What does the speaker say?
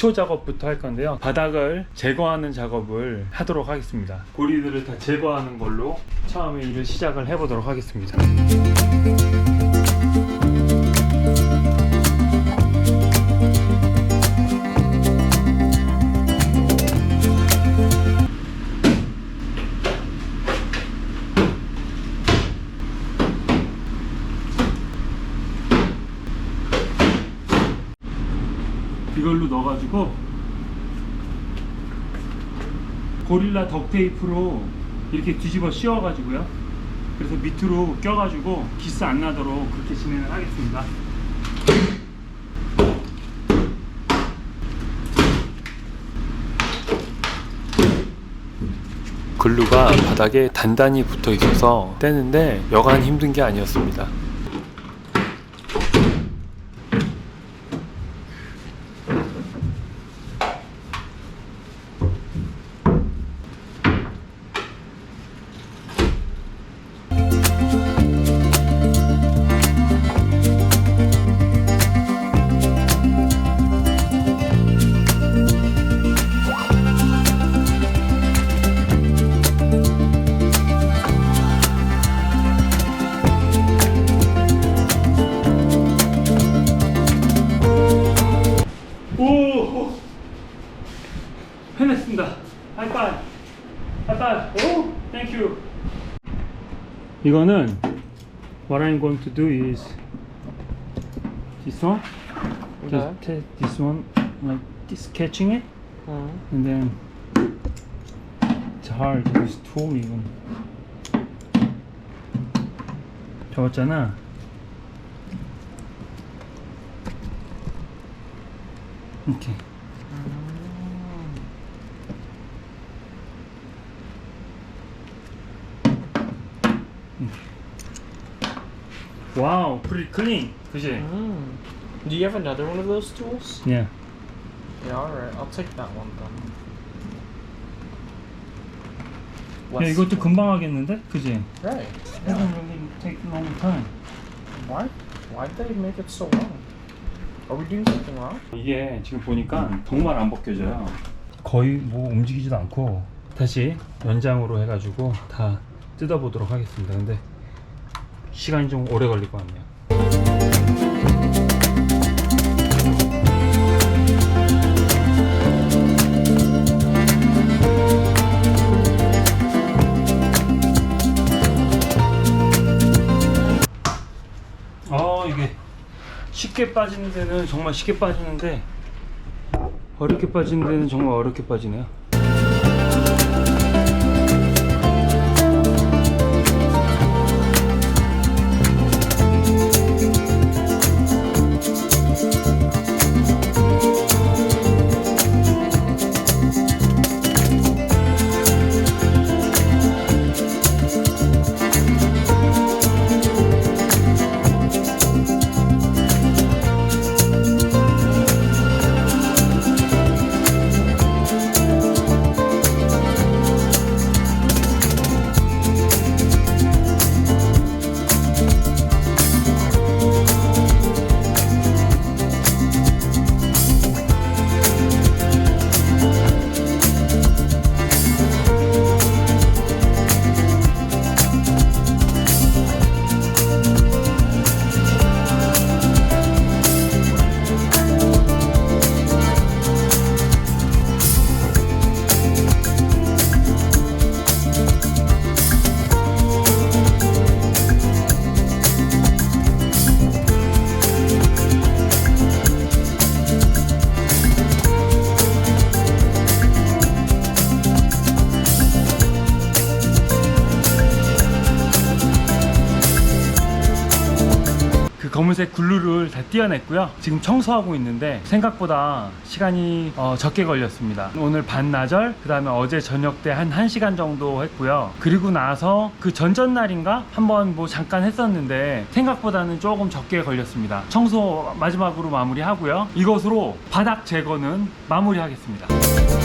기초 작업부터 할 건데요. 바닥을 제거하는 작업을 하도록 하겠습니다. 고리들을 다 제거하는 걸로 처음에 일을 시작을 해보도록 하겠습니다. 이걸로 넣어가지고 고릴라 덕테이프로 이렇게 뒤집어 씌워가지고요. 그래서 밑으로 껴가지고 기스 안 나도록 그렇게 진행을 하겠습니다. 글루가 바닥에 단단히 붙어 있어서 떼는데 여간 힘든 게 아니었습니다. 이거는 what I'm going to do is this one. Okay. Just take this one like this catching it Mm. and then it's hard this tool even. 잡았잖아. 이렇게. 와우, pretty clean. 그지? Mm. Do you have another one of those tools? Yeah. Yeah, alright. I'll take that one then. 야, 이것도 금방 하겠는데? 그지? Right. Doesn't really take long time. Why? Why'd they make it so long? Are we doing something wrong? 이게 지금 보니까 정말 안 벗겨져요. 거의 뭐 움직이지도 않고 다시 연장으로 해가지고 다 뜯어보도록 하겠습니다. 근데 시간이 좀 오래 걸릴 것 같네요. 아 이게 쉽게 빠지는 데는 정말 쉽게 빠지는데 어렵게 빠지는 데는 정말 어렵게 빠지네요. 그 검은색 글루를 다 띄어냈고요. 지금 청소하고 있는데 생각보다 시간이 어, 적게 걸렸습니다. 오늘 반나절, 그 다음에 어제 저녁 때 한 1시간 정도 했고요. 그리고 나서 그 전전날인가? 한번 뭐 잠깐 했었는데 생각보다는 조금 적게 걸렸습니다. 청소 마지막으로 마무리하고요. 이것으로 바닥 제거는 마무리하겠습니다.